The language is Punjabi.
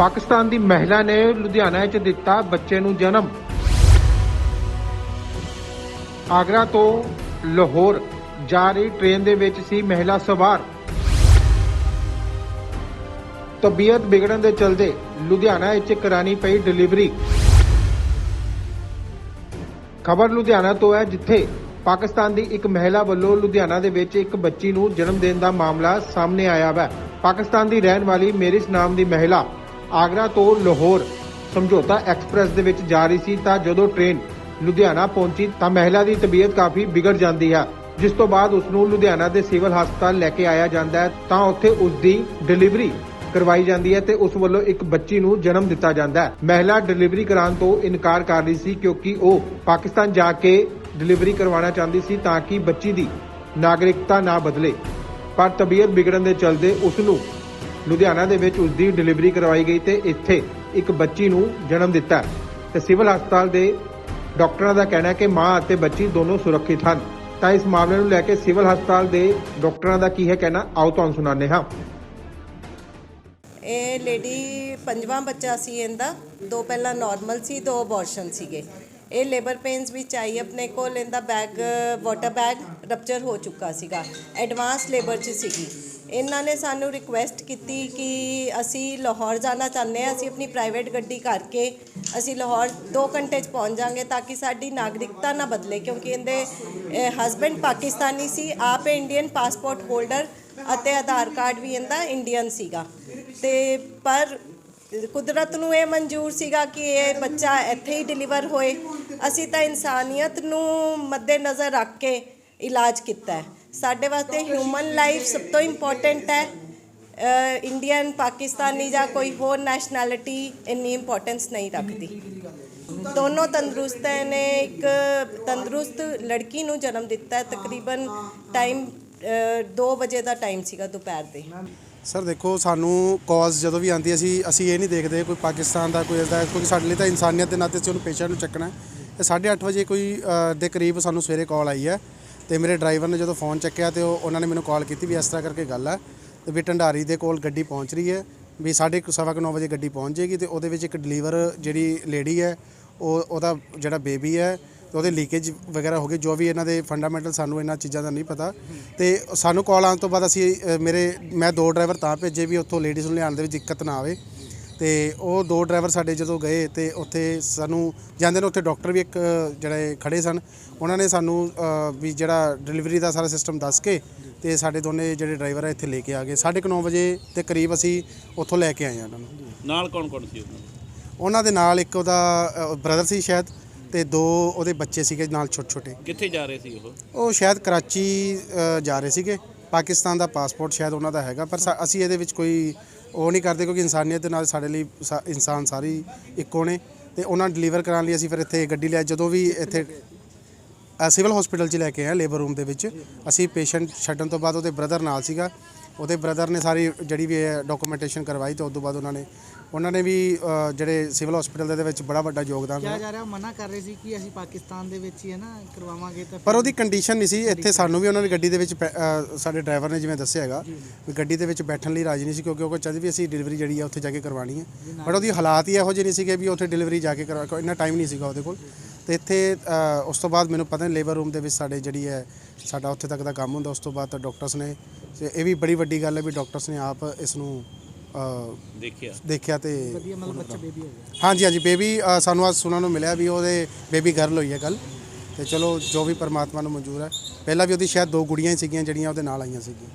ਪਾਕਿਸਤਾਨ ਦੀ ਮਹਿਲਾ ਨੇ ਲੁਧਿਆਣਾ 'ਚ ਦਿੱਤਾ ਬੱਚੇ ਨੂੰ ਜਨਮ। ਆਗਰਾ ਤੋਂ ਲਾਹੌਰ ਜਾ ਰਹੀ ਟ੍ਰੇਨ ਦੇ ਵਿੱਚ ਸੀ ਮਹਿਲਾ ਸਵਾਰ। ਤਬੀਅਤ ਵਿਗੜਨ ਦੇ ਚਲਦੇ ਲੁਧਿਆਣਾ ਵਿੱਚ ਕਰਾਣੀ ਪਈ ਡਿਲੀਵਰੀ ਖਬਰ ਲੁਧਿਆਣਾ ਤੋਂ ਹੈ, ਜਿੱਥੇ ਪਾਕਿਸਤਾਨ ਦੀ ਇੱਕ ਮਹਿਲਾ ਵੱਲੋਂ ਲੁਧਿਆਣਾ ਦੇ ਵਿੱਚ ਇੱਕ ਬੱਚੀ ਨੂੰ ਜਨਮ ਦੇਣ ਦਾ ਮਾਮਲਾ ਸਾਹਮਣੇ ਆਇਆ ਹੈ। ਪਾਕਿਸਤਾਨ ਦੀ ਰਹਿਣ ਵਾਲੀ ਮੇਰਿਸ ਨਾਮ ਦੀ ਮਹਿਲਾ ਆਗਰਾ ਤੋਂ ਲਾਹੌਰ ਸਮਝੌਤਾ ਐਕਸਪ੍ਰੈਸ ਦੇ ਵਿੱਚ ਜਾ ਰਹੀ ਸੀ, ਤਾਂ ਜਦੋਂ ਟ੍ਰੇਨ ਲੁਧਿਆਣਾ ਪਹੁੰਚੀ, ਤਾਂ ਮਹਿਲਾ ਦੀ ਤਬੀਅਤ ਕਾਫੀ ਵਿਗੜ ਜਾਂਦੀ ਹੈ ਜਿਸ ਤੋਂ ਬਾਅਦ ਉਸ ਨੂੰ ਲੁਧਿਆਣਾ ਦੇ ਸਿਵਲ ਹਸਪਤਾਲ ਲੈ ਕੇ ਆਇਆ ਜਾਂਦਾ ਹੈ, ਤਾਂ ਉੱਥੇ ਉਸ ਦੀ ਡਿਲੀਵਰੀ ਕਰਵਾਈ ਜਾਂਦੀ ਹੈ ਤੇ ਉਸ ਵੱਲੋਂ ਇੱਕ ਬੱਚੀ ਨੂੰ ਜਨਮ ਦਿੱਤਾ ਜਾਂਦਾ ਹੈ। ਮਹਿਲਾ ਡਿਲੀਵਰੀ ਕਰਾਉਣ ਤੋਂ ਇਨਕਾਰ ਕਰ ਰਹੀ ਸੀ, ਕਿਉਂਕਿ ਉਹ ਪਾਕਿਸਤਾਨ ਜਾ ਕੇ ਡਿਲੀਵਰੀ ਕਰਵਾਉਣਾ ਚਾਹੁੰਦੀ ਸੀ, ਤਾਂ ਕਿ ਬੱਚੀ ਦੀ ਨਾਗਰਿਕਤਾ ਨਾ ਬਦਲੇ। ਪਰ ਤਬੀਅਤ ਵਿਗੜਨ ਦੇ ਚਲਦੇ ਉਸ ਨੂੰ ਲੁਧਿਆਣਾ ਦੇ ਵਿੱਚ ਉਸ ਦੀ ਡਿਲੀਵਰੀ ਕਰਵਾਈ ਗਈ ਤੇ ਇੱਥੇ ਇੱਕ ਬੱਚੀ ਨੂੰ ਜਨਮ ਦਿੱਤਾ ਤੇ ਸਿਵਲ ਹਸਪਤਾਲ ਦੇ ਡਾਕਟਰਾਂ ਦਾ ਕਹਿਣਾ ਹੈ ਕਿ ਮਾਂ ਅਤੇ ਬੱਚੀ ਦੋਨੋਂ ਸੁਰੱਖਿਅਤ ਹਨ। ਤਾਂ ਇਸ ਮਾਮਲੇ ਨੂੰ ਲੈ ਕੇ ਸਿਵਲ ਹਸਪਤਾਲ ਦੇ ਡਾਕਟਰਾਂ ਦਾ ਕੀ ਹੈ ਕਹਿਣਾ, ਆਓ ਤੁਹਾਨੂੰ ਸੁਣਾਉਂਦੇ ਹਾਂ। ਇਹ ਲੇਡੀ ਪੰਜਵਾਂ ਬੱਚਾ ਸੀ ਇਹਦਾ। ਦੋ ਪਹਿਲਾਂ ਨਾਰਮਲ ਸੀ, ਦੋ ਅਬੋਰਸ਼ਨ ਸੀਗੇ। ਇਹ ਲੇਬਰ ਪੇਨਸ ਵਿੱਚ ਆਈ, ਆਪਣੇ ਕੋਲ ਇਹਦਾ ਬੈਗ ਵਾਟਰ ਬੈਗ ਰਪਚਰ ਹੋ ਚੁੱਕਾ ਸੀਗਾ। ਐਡਵਾਂਸ ਲੇਬਰ 'ਚ ਸੀਗੀ। ਇਹਨਾਂ ਨੇ ਸਾਨੂੰ ਰਿਕੁਐਸਟ ਕੀਤੀ ਕਿ ਅਸੀਂ ਲਾਹੌਰ ਜਾਣਾ ਚਾਹੁੰਦੇ ਹਾਂ, ਅਸੀਂ ਆਪਣੀ ਪ੍ਰਾਈਵੇਟ ਗੱਡੀ ਕਰਕੇ ਅਸੀਂ ਲਾਹੌਰ 2 ਘੰਟੇ 'ਚ ਪਹੁੰਚ ਜਾਾਂਗੇ ਤਾਂ ਕਿ ਸਾਡੀ ਨਾਗਰਿਕਤਾ ਨਾ ਬਦਲੇ, ਕਿਉਂਕਿ ਇਹਦੇ ਹਸਬੈਂਡ ਪਾਕਿਸਤਾਨੀ ਸੀ, ਆਪ ਇੰਡੀਅਨ ਪਾਸਪੋਰਟ ਹੋਲਡਰ ਅਤੇ ਆਧਾਰ ਕਾਰਡ ਵੀ ਇਹਦਾ ਇੰਡੀਅਨ ਸੀਗਾ। ਤੇ ਪਰ ਕੁਦਰਤ ਨੂੰ ਇਹ ਮਨਜ਼ੂਰ ਸੀਗਾ ਕਿ ਇਹ ਬੱਚਾ ਇੱਥੇ ਹੀ ਡਿਲੀਵਰ ਹੋਏ। ਅਸੀਂ ਤਾਂ ਇਨਸਾਨੀਅਤ ਨੂੰ ਮੱਦੇਨਜ਼ਰ ਰੱਖ ਕੇ ਇਲਾਜ ਕੀਤਾ ਹੈ। ਸਾਡੇ ਵਾਸਤੇ ਹਿਊਮਨ ਲਾਈਫ ਸਭ ਤੋਂ ਇੰਪੋਰਟੈਂਟ ਹੈ। ਇੰਡੀਅਨ ਪਾਕਿਸਤਾਨੀ ਜਾਂ ਕੋਈ ਹੋਰ ਨੈਸ਼ਨੈਲਿਟੀ ਇੰਨੀ ਇੰਪੋਰਟੈਂਸ ਨਹੀਂ ਰੱਖਦੀ। ਦੋਨੋਂ ਤੰਦਰੁਸਤ ਨੇ। ਇੱਕ ਤੰਦਰੁਸਤ ਲੜਕੀ ਨੂੰ ਜਨਮ ਦਿੱਤਾ ਤਕਰੀਬਨ ਟਾਈਮ 2 ਵਜੇ ਦਾ ਟਾਈਮ ਸੀਗਾ ਦੁਪਹਿਰ ਦੇ। ਸਰ ਦੇਖੋ, ਸਾਨੂੰ ਕਾਜ਼ ਜਦੋਂ ਵੀ ਆਉਂਦੀ ਹੈ, ਅਸੀਂ ਅਸੀਂ ਇਹ ਨਹੀਂ ਦੇਖਦੇ ਕੋਈ ਪਾਕਿਸਤਾਨ ਦਾ, ਕੋਈ ਇਸਦਾ, ਕਿਉਂਕਿ ਸਾਡੇ ਲਈ ਤਾਂ ਇਨਸਾਨੀਅਤ ਦੇ ਨਾਤੇ ਅਸੀਂ ਉਹਨੂੰ ਪੇਸ਼ੈਂਟ ਨੂੰ ਚੱਕਣਾ ਹੈ। ਇਹ 8:30 ਵਜੇ ਕੋਈ ਦੇ ਕਰੀਬ ਸਾਨੂੰ ਸਵੇਰੇ ਕਾਲ ਆਈ ਹੈ। ਤੇ ਮੇਰੇ ਡਰਾਈਵਰ ਨੇ ਜਦੋਂ ਫੋਨ ਚੱਕਿਆ ਤੇ ਉਹ ਉਹਨਾਂ ਨੇ ਮੈਨੂੰ ਕਾਲ ਕੀਤੀ ਵੀ ਇਸ ਤਰ੍ਹਾਂ ਕਰਕੇ ਗੱਲ ਹੈ ਤੇ ਵੀ ਢੰਡਾਰੀ ਦੇ ਕੋਲ ਗੱਡੀ ਪਹੁੰਚ ਰਹੀ ਹੈ। ਵੀ ਸਾਢੇ ਕੁ ਸਵਾ ਕੁ ਨੌ ਵਜੇ ਗੱਡੀ ਪਹੁੰਚ ਜਾਏਗੀ ਤੇ ਉਹਦੇ ਵਿੱਚ ਇੱਕ ਡਿਲੀਵਰ ਜਿਹੜੀ ਲੇਡੀ ਹੈ, ਉਹ ਉਹਦਾ ਜਿਹੜਾ ਬੇਬੀ ਹੈ, ਤੇ ਉਹਦੇ ਲੀਕੇਜ ਵਗੈਰਾ ਹੋ ਗਏ, ਜੋ ਵੀ ਇਹਨਾਂ ਦੇ ਫੰਡਾਮੈਂਟਲ ਸਾਨੂੰ ਇਹਨਾਂ ਚੀਜ਼ਾਂ ਦਾ ਨਹੀਂ ਪਤਾ। ਤੇ ਸਾਨੂੰ ਕਾਲ ਆਉਣ ਤੋਂ ਬਾਅਦ ਅਸੀਂ ਮੇਰੇ ਮੈਂ ਦੋ ਡਰਾਈਵਰ ਤਾਂ ਭੇਜੇ ਵੀ ਉੱਥੋਂ ਲੇਡੀਜ਼ ਨੂੰ ਲਿਆਉਣ ਦੇ ਵਿੱਚ ਦਿੱਕਤ ਨਾ ਆਵੇ। ਤੇ ਉਹ ਦੋ ਡਰਾਈਵਰ ਸਾਡੇ ਜਦੋਂ ਗਏ ਤੇ ਉੱਥੇ ਸਾਨੂੰ ਜਾਂਦੇ ਨੇ ਉੱਥੇ ਡਾਕਟਰ ਵੀ ਇੱਕ ਜਿਹੜੇ ਖੜੇ ਸਨ। ਉਹਨਾਂ ਨੇ ਸਾਨੂੰ ਵੀ ਜਿਹੜਾ ਡਿਲੀਵਰੀ ਦਾ ਸਾਰਾ ਸਿਸਟਮ ਦੱਸ ਕੇ ਤੇ ਸਾਡੇ ਦੋਨੇ ਜਿਹੜੇ ਡਰਾਈਵਰ ਆ ਇੱਥੇ ਲੈ ਕੇ ਆ ਗਏ। 9:30 ਵਜੇ ਦੇ ਕਰੀਬ ਅਸੀਂ ਉੱਥੋਂ ਲੈ ਕੇ ਆਏ ਆ ਉਹਨਾਂ ਨੂੰ। ਨਾਲ ਕੌਣ ਕੌਣ ਸੀ ਉਹਨਾਂ ਦੇ? ਉਹਨਾਂ ਦੇ ਨਾਲ ਇੱਕ ਉਹਦਾ ਬ੍ਰਦਰ ਸੀ ਸ਼ਾਇਦ ਤੇ ਦੋ ਉਹਦੇ ਬੱਚੇ ਸੀਗੇ ਨਾਲ ਛੋਟੇ ਛੋਟੇ ਕਿੱਥੇ ਜਾ ਰਹੇ ਸੀ ਉਹ? ਉਹ ਸ਼ਾਇਦ ਕਰਾਚੀ ਅ, ਜਾ ਰਹੇ ਸੀਗੇ। ਪਾਕਿਸਤਾਨ ਦਾ ਪਾਸਪੋਰਟ ਸ਼ਾਇਦ ਉਹਨਾਂ ਦਾ ਹੈਗਾ ਪਰ ਸਾ- ਅਸੀਂ ਇਹਦੇ ਵਿੱਚ ਕੋਈ ਉਹ ਨਹੀਂ ਕਰਦੇ ਕਿਉਂਕਿ ਇਨਸਾਨੀਅਤ ਦੇ ਨਾਲ ਸਾਡੇ ਲਈ ਸਾ- ਇਨਸਾਨ ਸਾਰੀ ਇੱਕੋ ਨੇ ਤੇ ਉਹਨਾਂ ਡਿਲੀਵਰ ਕਰਾਉਣ ਲਈ ਅਸੀਂ ਫਿਰ ਇੱਥੇ ਗੱਡੀ ਲਿਆ, ਜਦੋਂ ਵੀ ਇੱਥੇ ਸਿਵਲ ਹਸਪੀਟਲ 'ਚ ਲੈ ਕੇ ਆਏ ਲੇਬਰ ਰੂਮ ਦੇ ਵਿੱਚ, ਅਸੀਂ ਪੇਸ਼ੈਂਟ ਛੱਡਣ ਤੋਂ ਬਾਅਦ ਉਹਦੇ ਬ੍ਰਦਰ ਨਾਲ ਸੀਗਾ, ਉਹਦੇ ਬ੍ਰਦਰ ਨੇ ਸਾਰੀ ਜਿਹੜੀ ਵੀ ਡਾਕੂਮੈਂਟੇਸ਼ਨ ਕਰਵਾਈ ਤੇ ਉਸ ਤੋਂ ਬਾਅਦ ਉਹਨਾਂ ਨੇ ਉਹਨਾਂ ਨੇ ਵੀ ਜਿਹੜੇ ਸਿਵਲ ਹਸਪੀਟਲ ਦੇ ਵਿੱਚ ਬੜਾ ਵੱਡਾ ਯੋਗਦਾਨ ਕਿਹਾ ਜਾ ਰਿਹਾ ਮਨਾ ਕਰ ਰਹੇ ਸੀ ਕਿ ਅਸੀਂ ਪਾਕਿਸਤਾਨ ਦੇ ਵਿੱਚ ਹੀ ਹੈ ਨਾ ਕਰਵਾਵਾਂਗੇ ਤਾਂ ਪਰ ਉਹਦੀ ਕੰਡੀਸ਼ਨ ਨਹੀਂ ਸੀ। ਇੱਥੇ ਸਾਨੂੰ ਵੀ ਉਹਨਾਂ ਨੇ ਗੱਡੀ ਦੇ ਵਿੱਚ ਸਾਡੇ ਡਰਾਈਵਰ ਨੇ ਜਿਵੇਂ ਦੱਸਿਆ ਹੈਗਾ ਵੀ ਗੱਡੀ ਦੇ ਵਿੱਚ ਬੈਠਣ ਲਈ ਰਾਜੀ ਨਹੀਂ ਸੀ ਕਿਉਂਕਿ ਉਹ ਚਾਹਦੇ ਵੀ ਅਸੀਂ ਡਿਲੀਵਰੀ ਜਿਹੜੀ ਆ ਉੱਥੇ ਜਾ ਕੇ ਕਰਵਾਣੀ ਹੈ। ਬਟ ਉਹਦੀ ਹਾਲਾਤ ਹੀ ਇਹੋ ਜਿਹੇ ਨਹੀਂ ਸੀਗੇ ਵੀ ਉੱਥੇ ਡਿਲੀਵਰੀ ਜਾ ਕੇ ਕਰਵਾ ਇੰਨਾ ਟਾਈਮ ਨਹੀਂ ਸੀਗਾ ਉਹਦੇ ਕੋਲ। ਤੇ ਇੱਥੇ ਉਸ ਤੋਂ ਬਾਅਦ ਮੈਨੂੰ ਪਤਾ ਨਹੀਂ ਲੇਬਰ ਰੂਮ ਦੇ ਵਿੱਚ ਸਾਡੇ ਜਿਹੜੀ ਹੈ ਸਾਡਾ ਉੱਥੇ ਤੱਕ ਦਾ ਕੰਮ ਹੁੰਦਾ। ਉਸ ਤੋਂ ਬਾਅਦ ਤਾਂ ਡਾਕਟਰਸ ਨੇ ਇਹ ਵੀ ਬੜੀ ਵੱਡੀ ਗੱਲ ਹੈ ਵੀ ਡਾਕਟਰਸ ਨੇ ਆਪ ਇਸ ਨੂੰ ਅ, ਦੇਖਿਆ। ਦੇਖਿਆ ਤੇ ਵਧੀਆ ਮਤਲਬ ਬੱਚਾ ਬੇਬੀ ਹੋ ਗਿਆ ਹਾਂਜੀ ਹਾਂਜੀ ਬੇਬੀ ਸਾਨੂੰ ਅੱਜ ਸੁਣਨ ਨੂੰ ਮਿਲਿਆ ਵੀ ਉਹਦੇ ਬੇਬੀ ਗਰਲ ਹੋਈ ਹੈ ਕੱਲ ਤੇ ਚਲੋ ਜੋ ਵੀ ਪਰਮਾਤਮਾ ਨੂੰ ਮਨਜ਼ੂਰ ਹੈ। ਪਹਿਲਾਂ ਵੀ ਉਹਦੀ ਸ਼ਾਇਦ ਦੋ ਗੁੜੀਆਂ ਹੀ ਸੀਗੀਆਂ ਜਿਹੜੀਆਂ ਉਹਦੇ ਨਾਲ ਆਈਆਂ ਸੀਗੀਆਂ।